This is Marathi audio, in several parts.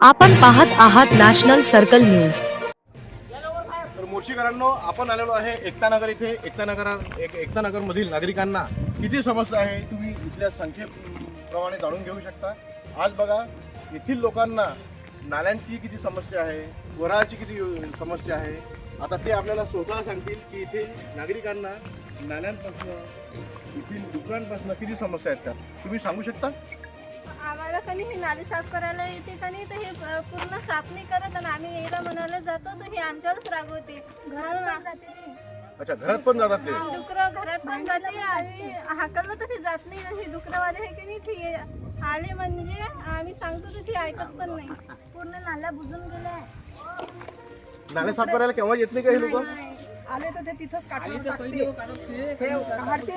आपण पाहत आहात नॅशनल सर्कल न्यूज. तर मोर्शीकरांनो आपण आलेलो आहे एकता नगर इथे. एकता नगर एक एकतानगरमधील नागरिकांना किती समस्या आहे तुम्ही इथल्या संख्येप्रमाणे जाणून घेऊ शकता. आज बघा येथील लोकांना नाल्यांची किती समस्या आहे वराची किती समस्या आहे. आता ते आपल्याला स्वतः सांगतील की इथे नागरिकांना नाल्यांपासून येथील दुकानांपासून किती समस्या आहेत त्या तुम्ही सांगू शकता? आम्हाला कधी ही नाली साफ करायला येते का नाही? तर हे पूर्ण साफ नाही करत आणि आम्ही यायला म्हणायला जातो तर हे आमच्यावरच रागवते घरात जाते. अच्छा घरात पण जातात ते? डुकरं घरात पण जाते आणि हाकललं तर ते जात नाही हे डुकरवाले हे की नाही ते ये- आले म्हणजे आम्ही सांगतो तर ते ऐकत पण नाही. पूर्ण नाल्या बुजून गेल्या. नाले साफ करायला केव्हा येत नाही का हे लोक? आले तर ते तिथंच काठावर टाकते हो, ते काढते.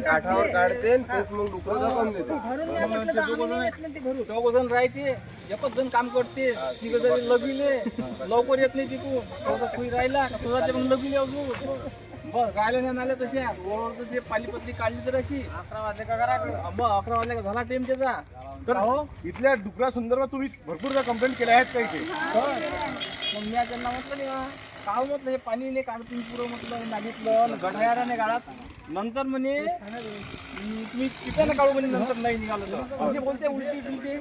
काठावर काढते आणि तेच मग डुकरं दाखवून देते. घरून मी म्हटलं तर आम्ही नाही येत नाही ते घरून. चौघ जण राहते. एकच जण काम करते. तिघ जण लगिले लवकर येत नाही तिकून चौथा कुई राहिला का तुझा ते मग लगिले अजून. बस राहिले नाही नाले तसे. रोड ते पालीपत्ती काढली तर अशी. अकरा वाजले का घराकडे? मग अकरा वाजले का झाला टेम त्याचा. तर हो? इथल्या डुकरा संदर्भात तुम्ही भरपूर कंप्लेंट केल्या आहेत का इथे मग मी आज त्यांना म्हटलं नाही काव म्हटलं हे पाणी नाही काढत तुम्ही पुरं म्हटलं नागीतलं गठायारा नाही नंतर म्हणे तुम्ही पिप्यानं काढू म्हणे नंतर नाही निघालं तर. असे बोलते उलटी तुमचे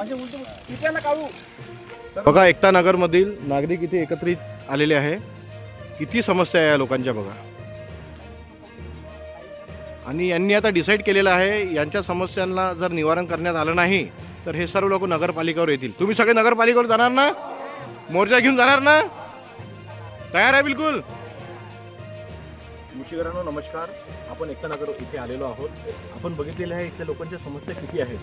असे उलटे पिप्यानं काढू. बघा एकता नगरमधील नागरिक इथे एकत्रित आलेले आहे. किती समस्या आहे या लोकांच्या बघा. आणि यांनी आता डिसाईड केलेलं आहे यांच्या समस्यांना जर निवारण करण्यात आलं नाही तर हे सर्व लोक नगरपालिकेवर येतील. तुम्ही सगळे नगरपालिकेवर जाणार ना? मोर्चा घेऊन जाणार ना? तयार आहे बिलकुल. मुशीकरांनो नमस्कार. आपण एकता नगर इथे आलेलो आहोत. आपण बघितलेले आहे इथल्या लोकांच्या समस्या किती आहेत?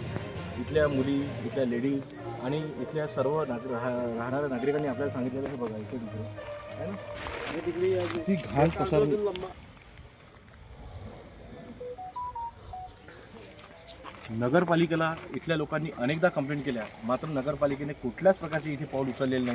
इथल्या मुली इथल्या लेडीज आणि इथल्या सर्व नागर राहा- राहणाऱ्या नागरिकांनी आपल्याला सांगितलेलं आहे बघा इथे तिकडे. आहे ना? ती घाण पसरली. नगरपालिकेला इथल्या लोकांनी अनेकदा कंप्लेंट केल्या. मात्र नगरपालिकेने कुठल्याच प्रकारची इथे पाऊल उचललेलं नाही.